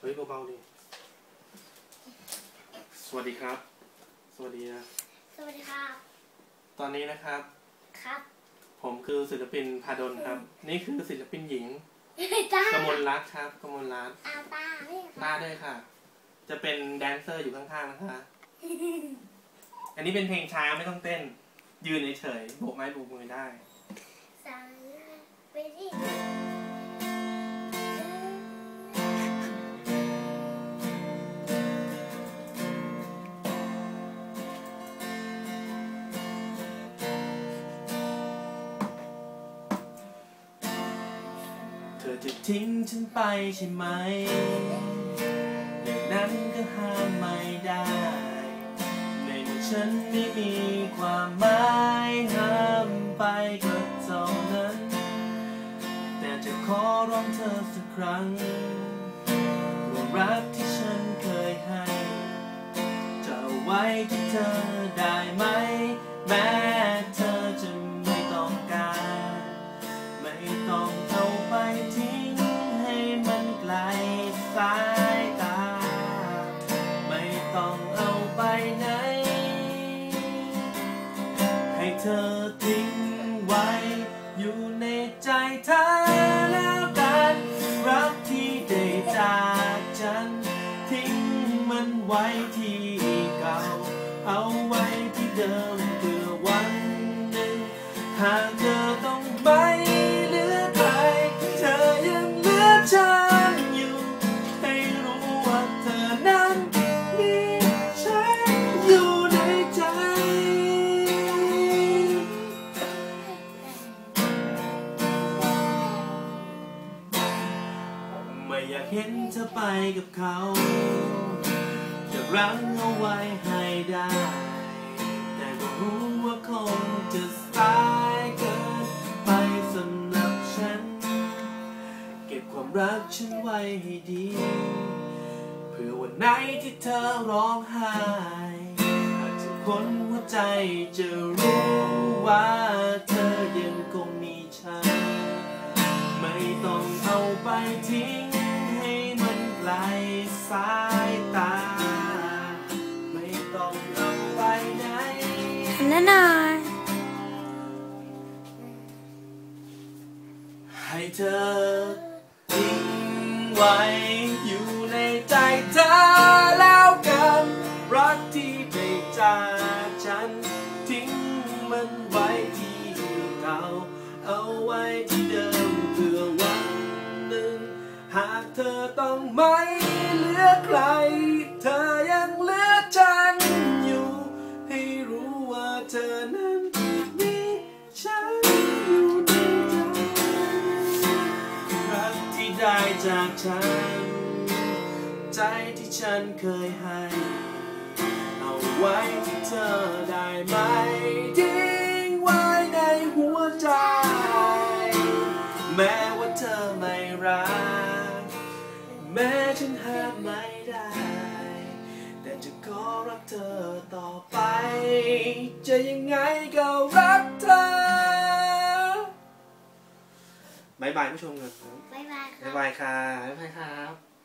เฮ้ยเบาๆดิสวัสดีครับ สวัสดีนะ สวัสดีครับ ตอนนี้นะครับ ครับ ผมคือศิลปินพาดลครับ นี่คือศิลปินหญิงจ้ากมลรัตน์ครับกมลรัตน์อาตาเนี่ยคต้ารับด้วยค่ะ จะเป็นแดนเซอร์อยู่ข้างๆนะคะ อันนี้เป็นเพลงช้าไม่ต้องเต้น ยืนเฉยๆโบกไม้โบกมือได้สั่งไปดิ อจะทิ้งฉันไปใช่ไหม อย่างนั้นก็ห้ามไม่ได้ ในเมื่อฉันไม่มีความหมายห้ามไปก็เท่านั้น แต่จะขอร้องเธอสักครั้งว่ารักที่ฉันเคยให้ จะเอาไว้ที่เธอได้ไหมแม้ ต้องเอาไปไหน ให้เธอทิ้งไว้ อยู่ในใจเธอแล้วกัน รักที่ได้จากฉัน ทิ้งมันไว้ที่เก่า เอาไว้ที่เดิมเพื่อวันหนึ่งหากเธอต้องไม่ อยากเห็นเธอไปกับเขาจะรั้งเอาไว้ให้ได้ แต่ก็รู้ว่าคงจะสายเกินไปสำหรับฉัน เก็บความรักฉันไว้ให้ดีเพื่อวันไหนที่เธอร้องไห้อาจจะคนหัวใจจะรู้ว่าเธอยังคงมีฉัน ไม่ต้องเอาไปทิ้ง ลสายตา ไม่ต้องเอาไปไหนแน่นอนให้เธอทิ้งไว้อยู่ในใจเธอแล้วกัน รักที่ได้จากฉัน ทิ้งมันไว้ที่เก่าเอาไว้ที่เดิม เธอต้องไม่เหลือใคร เธอยังเหลือฉันอยู่ ให้รู้ว่าเธอนั้นมีฉันอยู่ในใจรักที่ได้จากฉัน ใจที่ฉันเคยให้ เอาไว้ที่เธอได้ไหมทิ้งไว้ในหัวใจ แม้ ขอรักเธอต่อไป จะยังไงก็รักเธอบายบายผู้ชมกันครับบ๊ายบายครับ๊าบยบายค่ะบ๊ายบายครับ